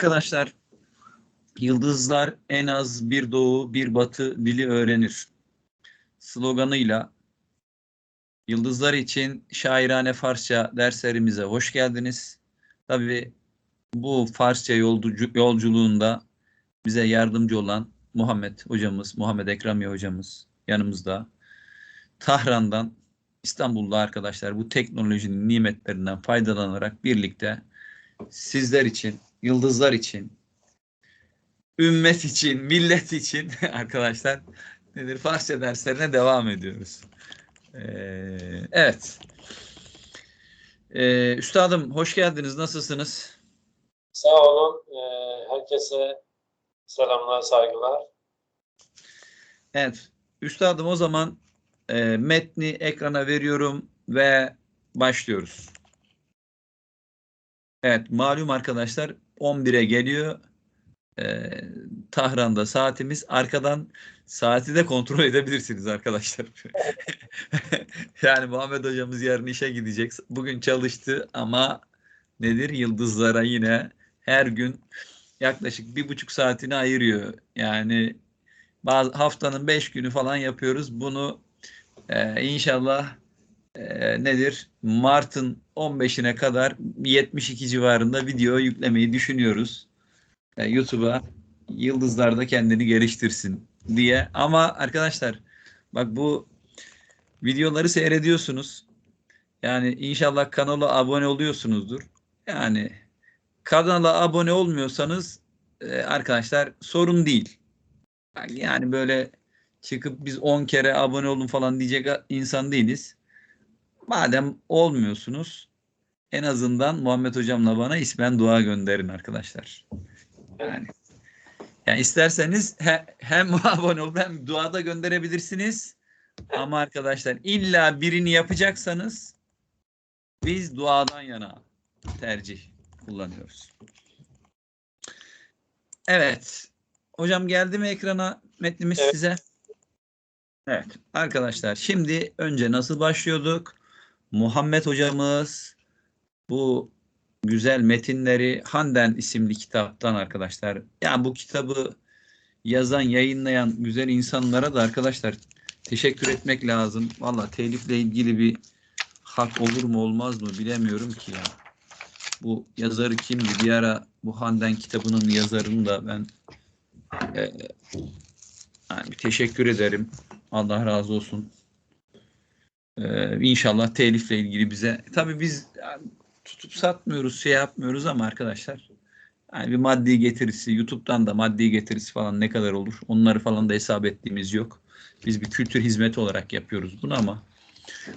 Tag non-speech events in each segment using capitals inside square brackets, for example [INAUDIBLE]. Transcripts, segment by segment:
Arkadaşlar, yıldızlar en az bir doğu, bir batı dili öğrenir. Sloganıyla Yıldızlar için şairane Farsça derslerimize hoş geldiniz. Tabii bu Farsça yolcu, yolculuğunda bize yardımcı olan Muhammed hocamız, Muhammed Ekramiye hocamız yanımızda. Tahran'dan İstanbul'da arkadaşlar bu teknolojinin nimetlerinden faydalanarak birlikte sizler için, yıldızlar için, ümmet için, millet için [LAUGHS] arkadaşlar nedir Farsça derslerine devam ediyoruz. Ee, evet. Ee, üstadım hoş geldiniz. Nasılsınız? Sağ olun. Ee, herkese selamlar, saygılar. Evet. Üstadım o zaman e, metni ekrana veriyorum ve başlıyoruz. Evet malum arkadaşlar 11'e geliyor. Ee, Tahran'da saatimiz. Arkadan saati de kontrol edebilirsiniz arkadaşlar. [LAUGHS] yani Muhammed hocamız yarın işe gidecek. Bugün çalıştı ama nedir? Yıldızlara yine her gün yaklaşık bir buçuk saatini ayırıyor. Yani bazı haftanın beş günü falan yapıyoruz. Bunu e, inşallah e, nedir? Mart'ın 15'ine kadar 72 civarında video yüklemeyi düşünüyoruz. E, YouTube'a yıldızlar da kendini geliştirsin diye. Ama arkadaşlar bak bu videoları seyrediyorsunuz. Yani inşallah kanala abone oluyorsunuzdur. Yani kanala abone olmuyorsanız e, arkadaşlar sorun değil. Yani böyle çıkıp biz 10 kere abone olun falan diyecek insan değiliz. Madem olmuyorsunuz en azından Muhammed hocamla bana ismen dua gönderin arkadaşlar. Yani, yani isterseniz he, hem [LAUGHS] abone olup hem duada gönderebilirsiniz. Ama arkadaşlar illa birini yapacaksanız biz duadan yana tercih kullanıyoruz. Evet. Hocam geldi mi ekrana metnimiz Evet. size? Evet. Arkadaşlar şimdi önce nasıl başlıyorduk? Muhammed hocamız bu güzel metinleri Handen isimli kitaptan arkadaşlar. Yani bu kitabı yazan, yayınlayan güzel insanlara da arkadaşlar teşekkür etmek lazım. Valla telifle ilgili bir hak olur mu olmaz mı bilemiyorum ki ya. Bu yazarı kimdi? Bir ara bu Handen kitabının yazarını da ben e, yani teşekkür ederim. Allah razı olsun. Ee, inşallah telifle ilgili bize. Tabii biz yani tutup satmıyoruz, şey yapmıyoruz ama arkadaşlar yani bir maddi getirisi, YouTube'dan da maddi getirisi falan ne kadar olur? Onları falan da hesap ettiğimiz yok. Biz bir kültür hizmeti olarak yapıyoruz bunu ama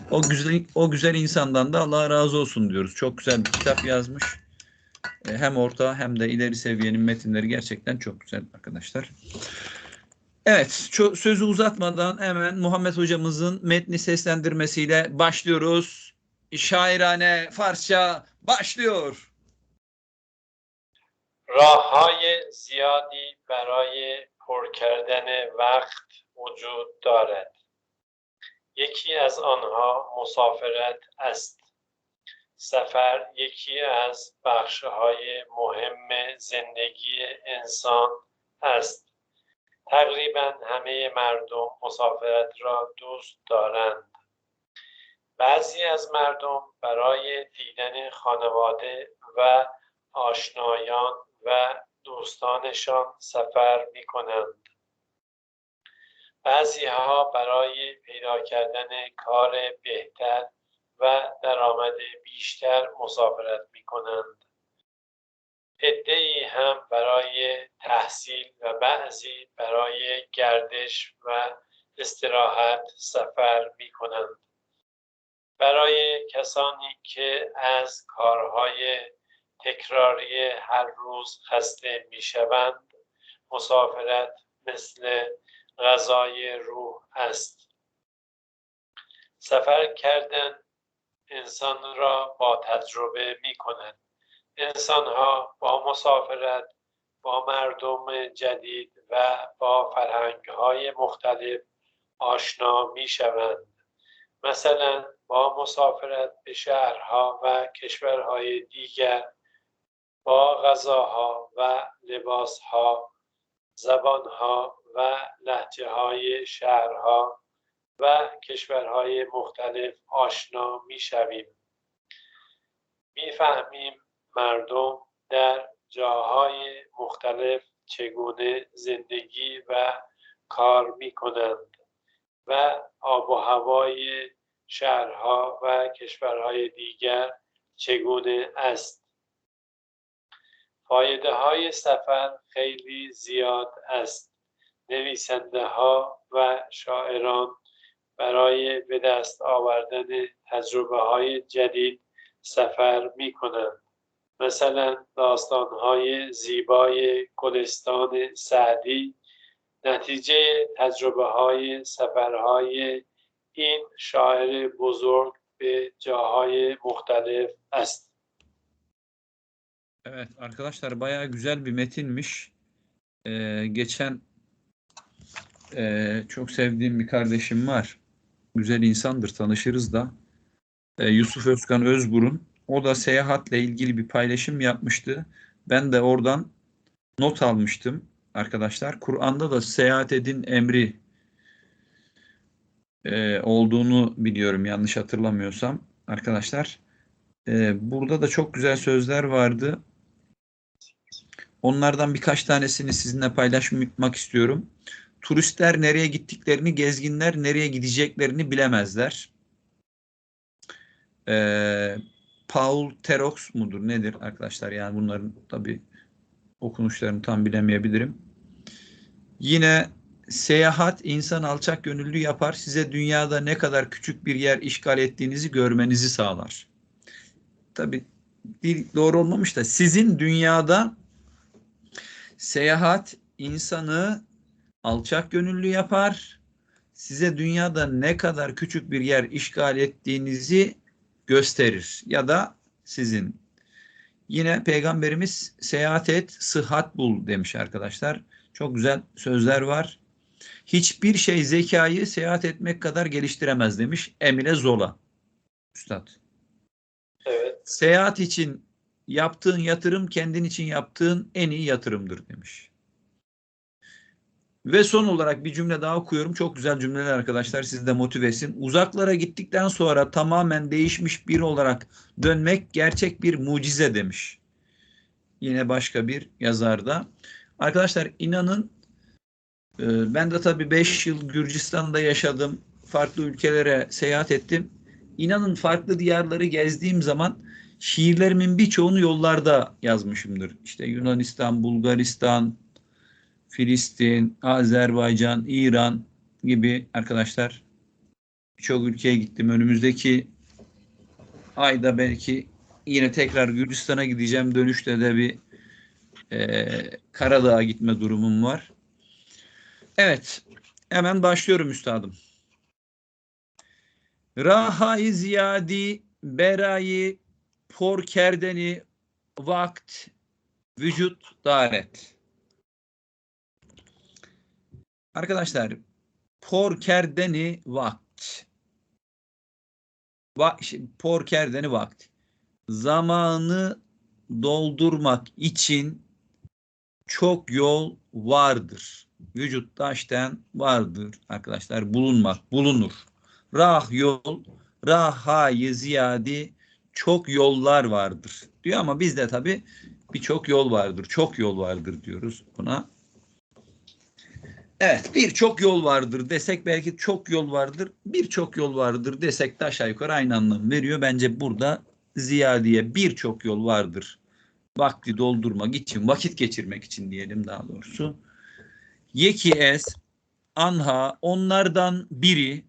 o güzel o güzel insandan da Allah razı olsun diyoruz. Çok güzel bir kitap yazmış. Ee, Hem orta hem de ileri seviyenin metinleri gerçekten çok güzel arkadaşlar. Evet, ço- sözü uzatmadan hemen Muhammed hocamızın metni seslendirmesiyle başlıyoruz. Şairane Farsça başlıyor. راههای زیادی برای پر کردن وقت وجود دارد. یکی از آنها مسافرت است. سفر یکی از بخشهای مهم زندگی انسان است. تقریبا همه مردم مسافرت را دوست دارند. بعضی از مردم برای دیدن خانواده و آشنایان و دوستانشان سفر می کنند. بعضی ها برای پیدا کردن کار بهتر و درآمد بیشتر مسافرت می کنند. عدهای هم برای تحصیل و بعضی برای گردش و استراحت سفر می کنند. برای کسانی که از کارهای تکراری هر روز خسته می شوند مسافرت مثل غذای روح است سفر کردن انسان را با تجربه می کند انسان ها با مسافرت با مردم جدید و با فرهنگ های مختلف آشنا می شوند مثلا با مسافرت به شهرها و کشورهای دیگر با غذاها و لباسها زبانها و لحجه های شهرها و کشورهای مختلف آشنا می شویم. می فهمیم مردم در جاهای مختلف چگونه زندگی و کار می کنند و آب و هوای شهرها و کشورهای دیگر چگونه است. فایده های سفر خیلی زیاد است. نویسنده ها و شاعران برای به دست آوردن تجربه های جدید سفر می کنند. مثلا داستان های زیبای گلستان سعدی نتیجه تجربه های سفرهای این şair buzurg به جاهای مختلف است. Evet arkadaşlar bayağı güzel bir metinmiş. Ee, geçen e, çok sevdiğim bir kardeşim var. Güzel insandır tanışırız da. Ee, Yusuf Özkan Özburun. o da seyahatle ilgili bir paylaşım yapmıştı. Ben de oradan not almıştım arkadaşlar. Kur'an'da da seyahat edin emri e, olduğunu biliyorum yanlış hatırlamıyorsam arkadaşlar. E, burada da çok güzel sözler vardı. Onlardan birkaç tanesini sizinle paylaşmak istiyorum. Turistler nereye gittiklerini, gezginler nereye gideceklerini bilemezler. E, Paul Terox mudur nedir arkadaşlar? Yani bunların tabi okunuşlarını tam bilemeyebilirim. Yine seyahat insan alçak gönüllü yapar. Size dünyada ne kadar küçük bir yer işgal ettiğinizi görmenizi sağlar. Tabi doğru olmamış da sizin dünyada seyahat insanı alçak gönüllü yapar. Size dünyada ne kadar küçük bir yer işgal ettiğinizi gösterir ya da sizin. Yine peygamberimiz seyahat et, sıhhat bul demiş arkadaşlar. Çok güzel sözler var. Hiçbir şey zekayı seyahat etmek kadar geliştiremez demiş Emile Zola. Üstad. Evet. Seyahat için yaptığın yatırım kendin için yaptığın en iyi yatırımdır demiş. Ve son olarak bir cümle daha okuyorum. Çok güzel cümleler arkadaşlar. Sizi de motive etsin. Uzaklara gittikten sonra tamamen değişmiş biri olarak dönmek gerçek bir mucize demiş. Yine başka bir yazarda. Arkadaşlar inanın e, ben de tabii 5 yıl Gürcistan'da yaşadım. Farklı ülkelere seyahat ettim. İnanın farklı diyarları gezdiğim zaman şiirlerimin birçoğunu yollarda yazmışımdır. İşte Yunanistan, Bulgaristan, Filistin, Azerbaycan, İran gibi arkadaşlar birçok ülkeye gittim. Önümüzdeki ayda belki yine tekrar Gürcistan'a gideceğim. Dönüşte de bir e, Karadağ'a gitme durumum var. Evet, hemen başlıyorum üstadım. Rahayı ziyadi, berayı, por kerdeni, vakt, vücut, daret. Arkadaşlar, por kerdeni vakt. Va por kerdeni vakt. Zamanı doldurmak için çok yol vardır. Vücutta işten vardır arkadaşlar. Bulunmak, bulunur. Rah yol, rahayı ziyadi çok yollar vardır diyor ama bizde tabi birçok yol vardır. Çok yol vardır diyoruz buna. Evet birçok yol vardır desek belki çok yol vardır. Birçok yol vardır desek de aşağı yukarı aynı anlam veriyor. Bence burada ziyadiye birçok yol vardır vakti doldurmak için, vakit geçirmek için diyelim daha doğrusu. Yeki es, anha, onlardan biri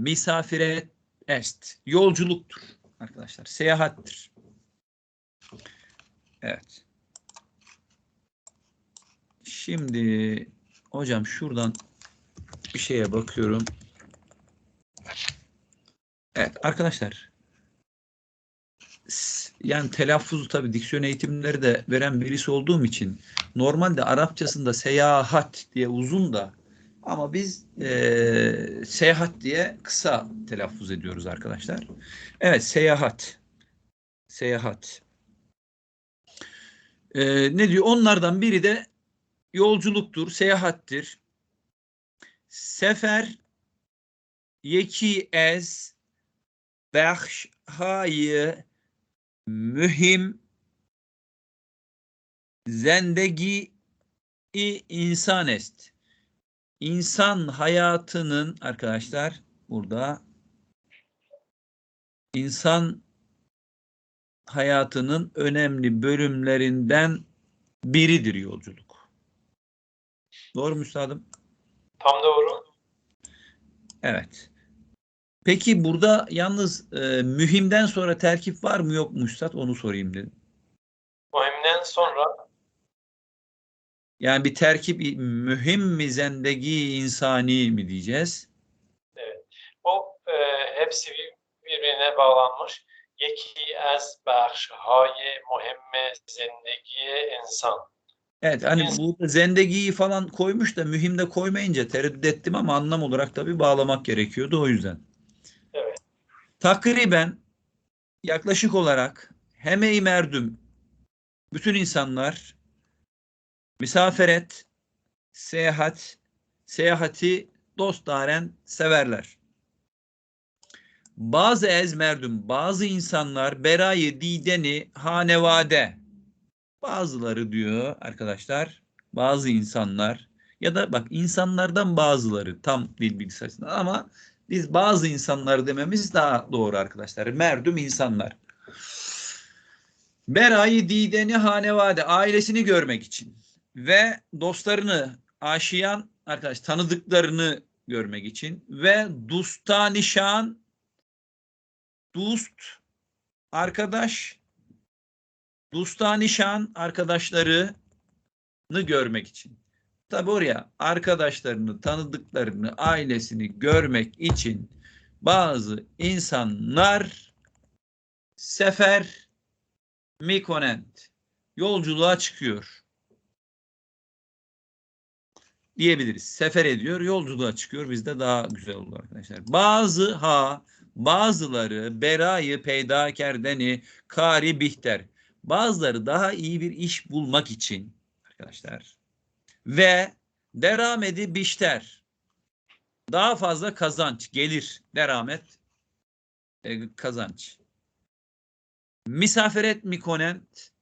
misafire est, yolculuktur arkadaşlar, seyahattir. Evet. Şimdi hocam şuradan bir şeye bakıyorum. Evet arkadaşlar yani telaffuzu tabii diksiyon eğitimleri de veren birisi olduğum için normalde Arapçasında seyahat diye uzun da ama biz e, seyahat diye kısa telaffuz ediyoruz arkadaşlar. Evet seyahat. seyahat. Ee, ne diyor? Onlardan biri de yolculuktur, seyahattir. Sefer yeki ez behşayı mühim zendegi insan est. İnsan hayatının arkadaşlar burada insan hayatının önemli bölümlerinden biridir yolculuk. Doğru mu üstadım? Tam doğru. Evet. Peki burada yalnız e, mühimden sonra terkip var mı yok mu üstad onu sorayım dedim. Mühimden sonra yani bir terkip mühim mi zendegi insani mi diyeceğiz? Evet. O e, hepsi birbirine bağlanmış. Yeki az bahşhay muhimme zendegi insan. Evet hani Yes. burada zendegiyi falan koymuş da mühimde koymayınca tereddüt ettim ama anlam olarak tabii bağlamak gerekiyordu o yüzden. Evet. Takriben yaklaşık olarak heme-i merdüm bütün insanlar misaferet, seyahat, seyahati dostaren severler. Bazı ez merdüm, bazı insanlar berayı dideni hanevade. Bazıları diyor arkadaşlar, bazı insanlar ya da bak insanlardan bazıları tam dil bilgisi açısından ama biz bazı insanlar dememiz daha doğru arkadaşlar. Merdüm insanlar. Berayı dideni hanevade ailesini görmek için ve dostlarını aşiyan arkadaş tanıdıklarını görmek için ve dustanişan dust arkadaş dustanişan arkadaşlarını görmek için. Tabi oraya arkadaşlarını, tanıdıklarını, ailesini görmek için bazı insanlar sefer mikonent yolculuğa çıkıyor diyebiliriz. Sefer ediyor, yolculuğa çıkıyor. Bizde daha güzel olur arkadaşlar. Bazı ha, bazıları berayı peydakerdeni kari bihter. Bazıları daha iyi bir iş bulmak için arkadaşlar ve deramedi bişter. Daha fazla kazanç, gelir, deramet, e, kazanç. Misafiret mikonent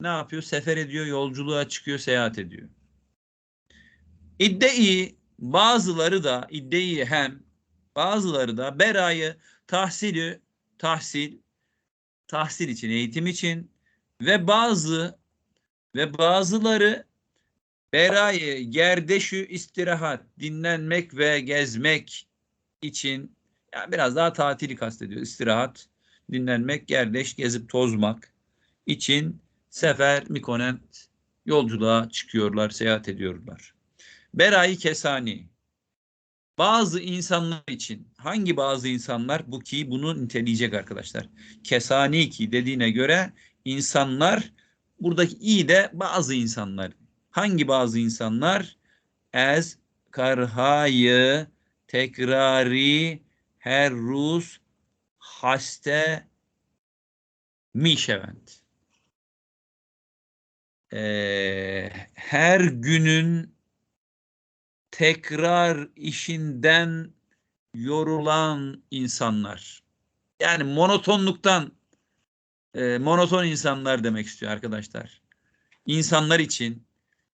ne yapıyor? Sefer ediyor, yolculuğa çıkıyor, seyahat ediyor. İddei bazıları da iddeyi hem bazıları da berayı tahsili tahsil tahsil için, eğitim için ve bazı ve bazıları berayı gerdeşü istirahat, dinlenmek ve gezmek için yani biraz daha tatili kastediyor. İstirahat, dinlenmek, gerdeş, gezip tozmak için sefer, mikonent yolculuğa çıkıyorlar, seyahat ediyorlar. Berayı kesani. Bazı insanlar için hangi bazı insanlar bu ki bunu niteleyecek arkadaşlar. Kesani ki dediğine göre insanlar buradaki iyi de bazı insanlar. Hangi bazı insanlar? Ez karhayı tekrari her ruz haste mişevent. Ee, her günün tekrar işinden yorulan insanlar. Yani monotonluktan e, monoton insanlar demek istiyor arkadaşlar. İnsanlar için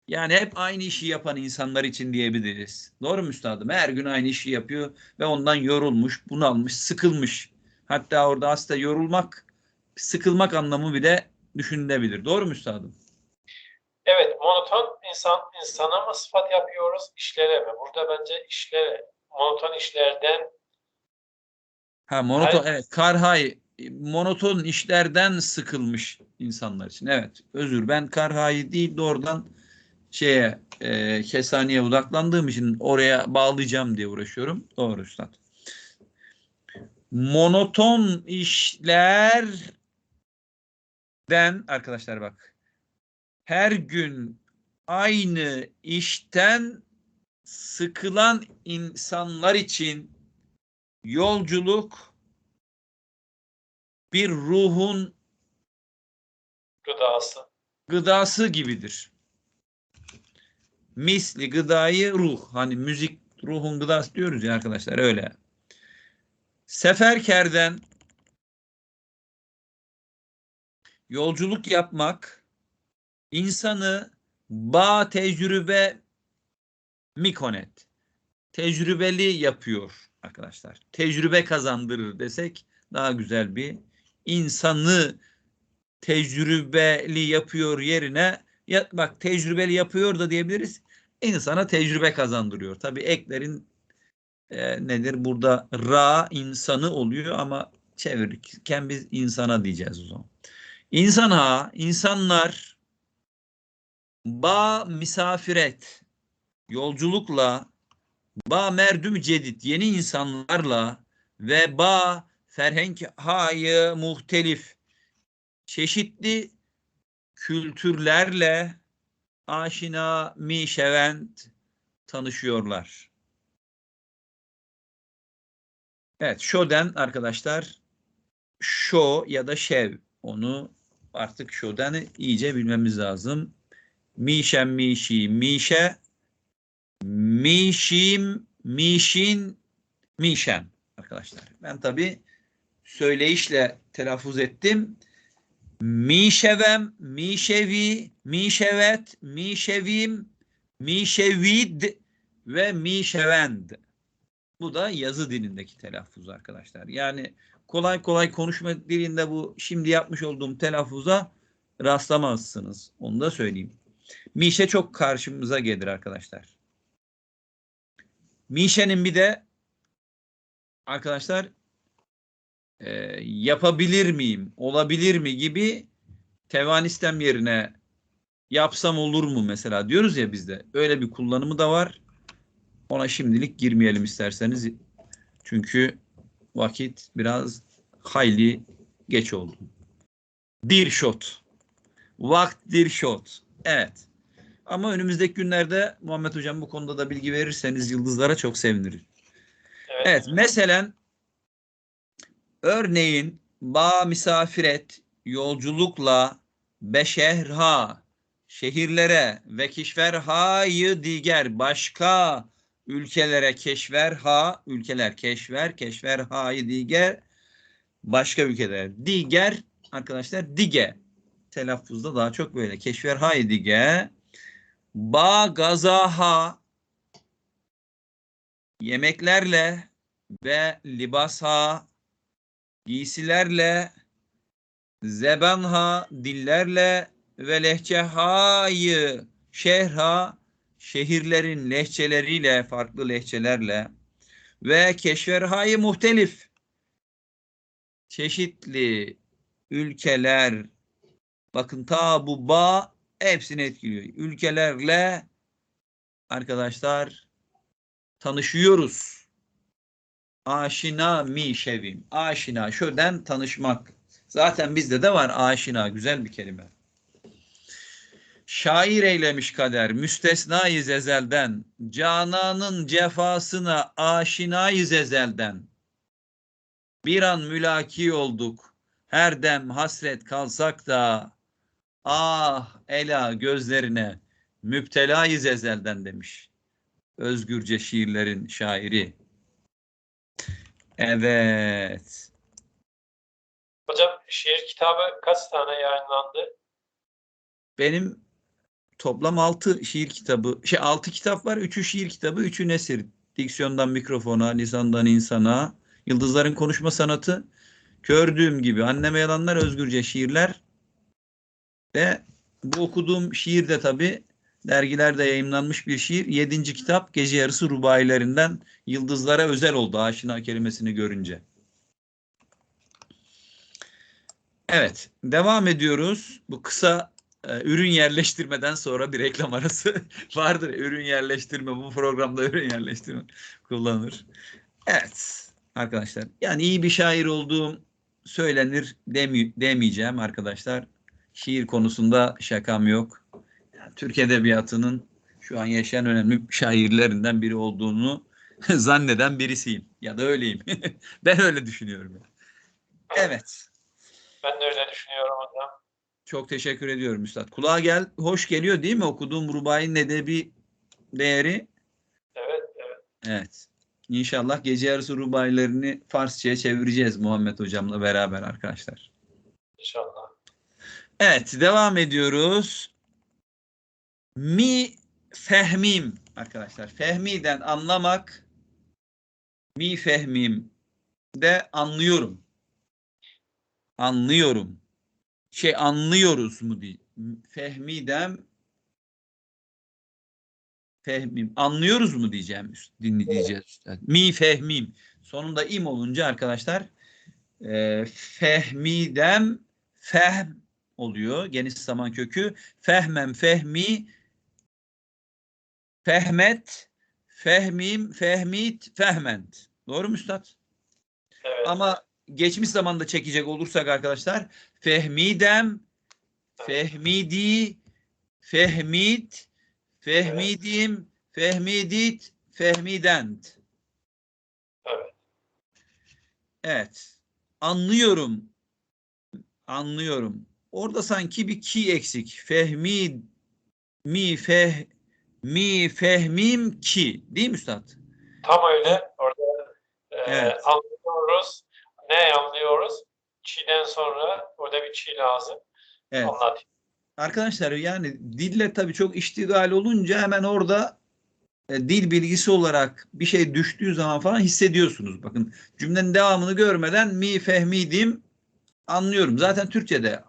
yani hep aynı işi yapan insanlar için diyebiliriz. Doğru mu üstadım? Her gün aynı işi yapıyor ve ondan yorulmuş, bunalmış, sıkılmış. Hatta orada aslında yorulmak, sıkılmak anlamı bile düşünülebilir. Doğru mu üstadım? Evet, monoton insan insana mı sıfat yapıyoruz, işlere mi? Burada bence işlere, monoton işlerden Ha monoton Hayır. evet Karhay monoton işlerden sıkılmış insanlar için. Evet özür ben Karhay'ı değil doğrudan şeye e, Kesani'ye odaklandığım için oraya bağlayacağım diye uğraşıyorum. Doğru üstad. Monoton işlerden arkadaşlar bak her gün aynı işten sıkılan insanlar için yolculuk bir ruhun gıdası. gıdası gibidir. Misli gıdayı ruh. Hani müzik ruhun gıdası diyoruz ya arkadaşlar öyle. Seferkerden yolculuk yapmak insanı bağ tecrübe mikonet. Tecrübeli yapıyor arkadaşlar. Tecrübe kazandırır desek daha güzel bir insanı tecrübeli yapıyor yerine ya, bak tecrübeli yapıyor da diyebiliriz. İnsana tecrübe kazandırıyor. Tabii eklerin e, nedir? Burada ra insanı oluyor ama çevirirken biz insana diyeceğiz o zaman. İnsana, insanlar ba misafiret yolculukla ba merdüm cedid yeni insanlarla ve ba ferhenk hayı muhtelif çeşitli kültürlerle aşina mişevent tanışıyorlar. Evet, şoden arkadaşlar şo ya da şev onu artık şoden iyice bilmemiz lazım. Mişem mişi mişe mişim mişin mişen arkadaşlar. Ben tabi söyleyişle telaffuz ettim. Mişevem, mişevi, mişevet, mişevim, mişevid ve mişevend. Bu da yazı dilindeki telaffuz arkadaşlar. Yani kolay kolay konuşma dilinde bu şimdi yapmış olduğum telaffuza rastlamazsınız. Onu da söyleyeyim. Mişe çok karşımıza gelir arkadaşlar. Mişe'nin bir de arkadaşlar e, yapabilir miyim, olabilir mi gibi tevanistem yerine yapsam olur mu mesela diyoruz ya bizde. Öyle bir kullanımı da var. Ona şimdilik girmeyelim isterseniz. Çünkü vakit biraz hayli geç oldu. Bir shot. Vaktir shot. Evet. Ama önümüzdeki günlerde Muhammed Hocam bu konuda da bilgi verirseniz yıldızlara çok sevinirim. Evet. Evet, mesela örneğin ba misafiret yolculukla beşehra şehirlere ve keşverhayı diğer başka ülkelere keşverha ülkeler keşver keşverhayı diğer başka ülkeler diğer arkadaşlar dige telaffuzda daha çok böyle. Keşverhayı dige ba gazaha yemeklerle ve libasha giysilerle zebanha dillerle ve lehçehayı şehra şehirlerin lehçeleriyle farklı lehçelerle. Ve keşverhayı muhtelif. Çeşitli ülkeler bakın ta bu ba hepsini etkiliyor. Ülkelerle arkadaşlar tanışıyoruz. Aşina mi şevim. Aşina şöden tanışmak. Zaten bizde de var aşina güzel bir kelime. Şair eylemiş kader müstesnayız ezelden. Cananın cefasına aşinayız ezelden. Bir an mülaki olduk. Her dem hasret kalsak da ah ela gözlerine müptelayız ezelden demiş. Özgürce şiirlerin şairi. Evet. Hocam şiir kitabı kaç tane yayınlandı? Benim toplam 6 şiir kitabı, şey 6 kitap var. 3'ü şiir kitabı, 3'ü nesir. Diksiyondan mikrofona, lisandan insana, yıldızların konuşma sanatı, gördüğüm gibi anneme yalanlar, özgürce şiirler ve bu okuduğum şiir de tabii dergilerde yayınlanmış bir şiir. Yedinci kitap Gece Yarısı Rubailerinden Yıldızlara özel oldu aşina kelimesini görünce. Evet, devam ediyoruz. Bu kısa e, ürün yerleştirmeden sonra bir reklam arası [LAUGHS] vardır. Ürün yerleştirme, bu programda ürün yerleştirme kullanılır. Evet arkadaşlar, yani iyi bir şair olduğum söylenir demi demeyeceğim arkadaşlar. Şiir konusunda şakam yok. Yani Türk Edebiyatı'nın şu an yaşayan önemli şairlerinden biri olduğunu [LAUGHS] zanneden birisiyim. Ya da öyleyim. [LAUGHS] ben öyle düşünüyorum. Evet. düşünüyorum hocam. Çok teşekkür ediyorum Üstad. Kulağa gel, hoş geliyor değil mi okuduğum rubayın edebi değeri? Evet, evet. Evet. İnşallah gece yarısı rubaylarını Farsçaya çevireceğiz Muhammed hocamla beraber arkadaşlar. İnşallah. Evet, devam ediyoruz. Mi fehmim arkadaşlar. Fehmiden anlamak mi fehmim de anlıyorum. Anlıyorum. Şey anlıyoruz mu diye. Fehmidem fehmim. Anlıyoruz mu diyeceğim dinleyeceğiz. üstad. Mi fehmim. Sonunda im olunca arkadaşlar e, fehmidem fehm oluyor. Geniş zaman kökü. Fehmen, fehmi, fehmet, fehmim, fehmit, fehment. Doğru mu üstad? Evet. Ama geçmiş zamanda çekecek olursak arkadaşlar fehmidem, fehmidi, fehmit, fehmidim, fehmidit, fehmident. Evet. Anlıyorum. Anlıyorum. Orada sanki bir ki eksik. Fehmi mi feh mi fehmim ki. Değil mi üstad? Tam öyle. Orada e, Evet. anlıyoruz. Ne anlıyoruz? Çiğden sonra orada bir çiğ lazım. Evet. Anlat. Arkadaşlar yani dille tabii çok iştigal olunca hemen orada e, dil bilgisi olarak bir şey düştüğü zaman falan hissediyorsunuz. Bakın cümlenin devamını görmeden mi fehmidim anlıyorum. Zaten Türkçe'de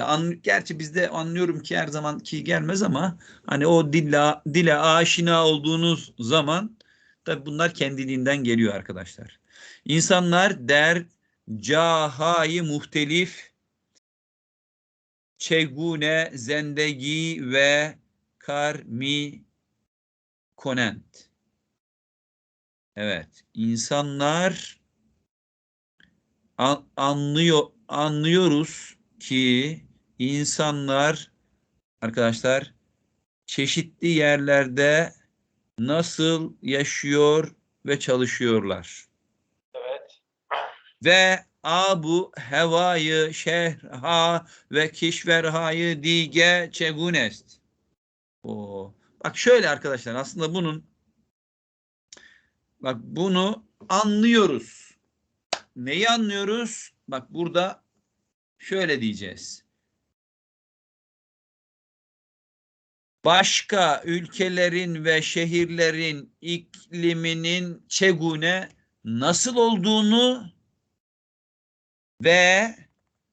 ya an, gerçi bizde anlıyorum ki her zaman ki gelmez ama hani o dille, dile aşina olduğunuz zaman tabii bunlar kendiliğinden geliyor arkadaşlar. İnsanlar der cahayı muhtelif çegune zendegi ve kar mi konent. Evet, insanlar an- anlıyor anlıyoruz ki insanlar arkadaşlar çeşitli yerlerde nasıl yaşıyor ve çalışıyorlar Evet. ve abu hevayı şehha ve kişverhayı dige çegunest. O bak şöyle arkadaşlar aslında bunun bak bunu anlıyoruz. Neyi anlıyoruz? Bak burada şöyle diyeceğiz. Başka ülkelerin ve şehirlerin ikliminin çegune nasıl olduğunu ve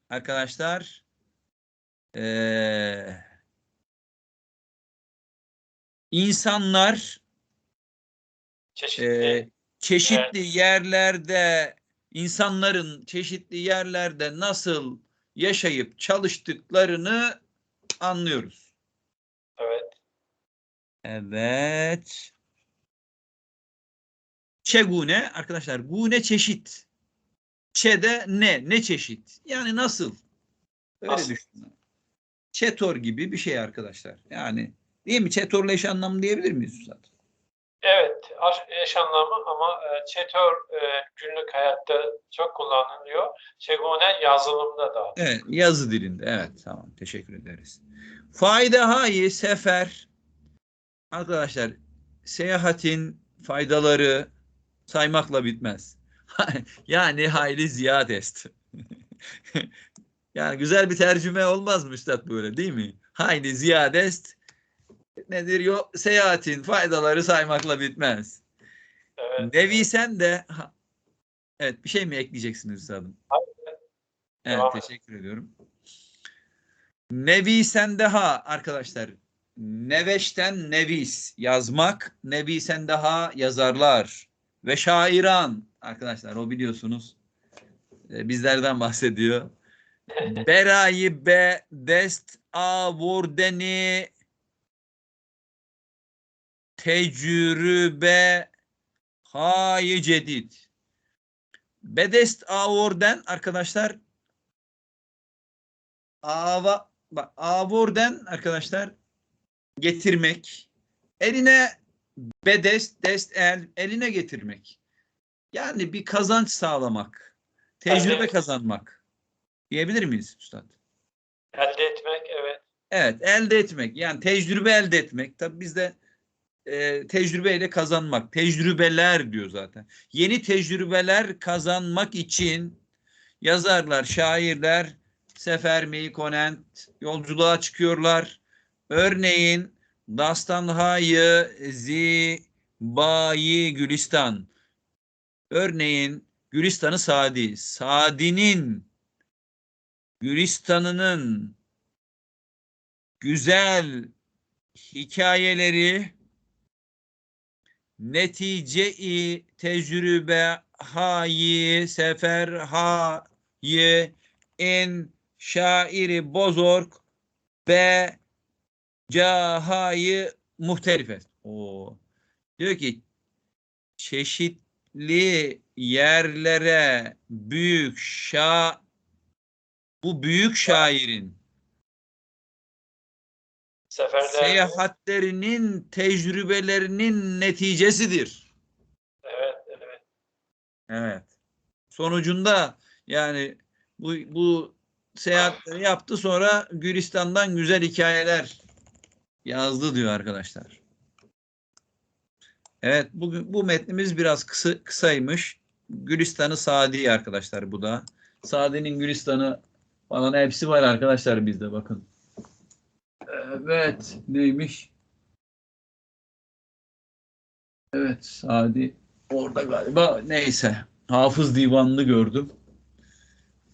arkadaşlar eee, insanlar Çeşitli. eee, çeşitli yerlerde insanların çeşitli yerlerde nasıl yaşayıp çalıştıklarını anlıyoruz. Evet. Çegune arkadaşlar gune çeşit. Çe'de ne? Ne çeşit? Yani nasıl? Öyle Nasıl? düşünün. Çetor gibi bir şey arkadaşlar. Yani değil mi? Çetorla eş anlamlı diyebilir miyiz Üstad? Evet, eş anlamı ama e, çetör e, günlük hayatta çok kullanılıyor. Çegune yazılımda da. Evet, yazı dilinde. Evet, tamam. Teşekkür ederiz. Fayda hayi sefer. Arkadaşlar, seyahatin faydaları saymakla bitmez. [LAUGHS] yani hayli ziyadest. [LAUGHS] yani güzel bir tercüme olmaz mı üstad böyle değil mi? Hayli ziyadest nedir? Yo, seyahatin faydaları saymakla bitmez. Evet. Nevi sen de ha- evet bir şey mi ekleyeceksiniz üstadım? Evet Devam teşekkür ediyorum. Nevi sen daha arkadaşlar. Neveşten nevis yazmak, nevi sen daha yazarlar ve şairan arkadaşlar o biliyorsunuz e, bizlerden bahsediyor. [LAUGHS] Berayı be dest avurdeni tecrübe hayı cedid. Bedest avorden arkadaşlar ava bak avorden arkadaşlar getirmek eline bedest dest el eline getirmek. Yani bir kazanç sağlamak. Tecrübe Evet. kazanmak. Diyebilir miyiz üstad? Elde etmek, evet. Evet, elde etmek. Yani tecrübe elde etmek. Tabii bizde e, tecrübeyle kazanmak. Tecrübeler diyor zaten. Yeni tecrübeler kazanmak için yazarlar, şairler sefermeyi konent yolculuğa çıkıyorlar. Örneğin Dastanhayı Zibayi Gülistan. Örneğin Gülistan'ı Sadi. Sadi'nin Gülistan'ının güzel hikayeleri netice-i tecrübe hayi sefer hayi en şairi bozorg be cahayı muhtelifet. O diyor ki çeşitli yerlere büyük şa bu büyük şairin Seferler, seyahatlerinin tecrübelerinin neticesidir. evet, evet. Evet. Sonucunda yani bu bu seyahatleri yaptı sonra Gülistan'dan güzel hikayeler yazdı diyor arkadaşlar. Evet bugün bu metnimiz biraz kısa, kısaymış. Gülistan'ı Sadi arkadaşlar bu da. Sadi'nin Gülistan'ı falan hepsi var arkadaşlar bizde bakın. Evet neymiş? Evet Sadi orada galiba neyse. Hafız divanını gördüm.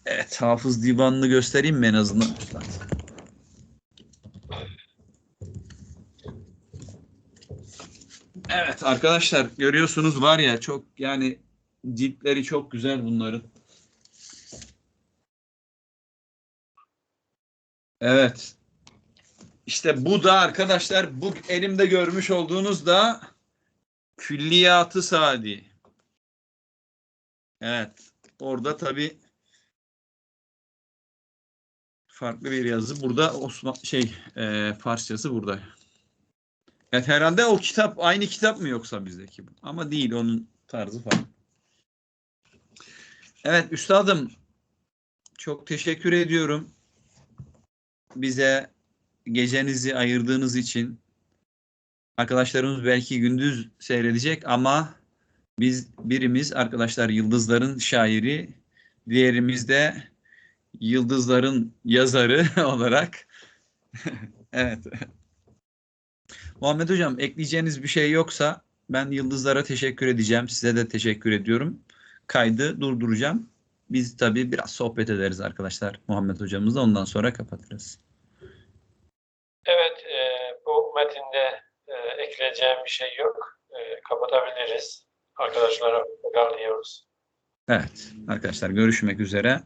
Evet hafız divanını göstereyim mi en azından? Evet arkadaşlar görüyorsunuz var ya çok yani ciltleri çok güzel bunların. Evet. İşte bu da arkadaşlar bu elimde görmüş olduğunuz da Külliyatı Sadi. Evet. Orada tabi farklı bir yazı. Burada Osman şey e, Farsçası burada. Evet herhalde o kitap aynı kitap mı yoksa bizdeki bu? Ama değil onun tarzı farklı. Evet üstadım çok teşekkür ediyorum. Bize gecenizi ayırdığınız için arkadaşlarımız belki gündüz seyredecek ama biz birimiz arkadaşlar yıldızların şairi, diğerimiz de yıldızların yazarı [LAUGHS] olarak [LAUGHS] evet. Muhammed Hocam ekleyeceğiniz bir şey yoksa ben yıldızlara teşekkür edeceğim. Size de teşekkür ediyorum. Kaydı durduracağım. Biz tabii biraz sohbet ederiz arkadaşlar Muhammed Hocamızla ondan sonra kapatırız. Evet, e, bu metinde e, ekleyeceğim bir şey yok. E, kapatabiliriz. Arkadaşlara uyarlıyoruz. Evet arkadaşlar görüşmek üzere.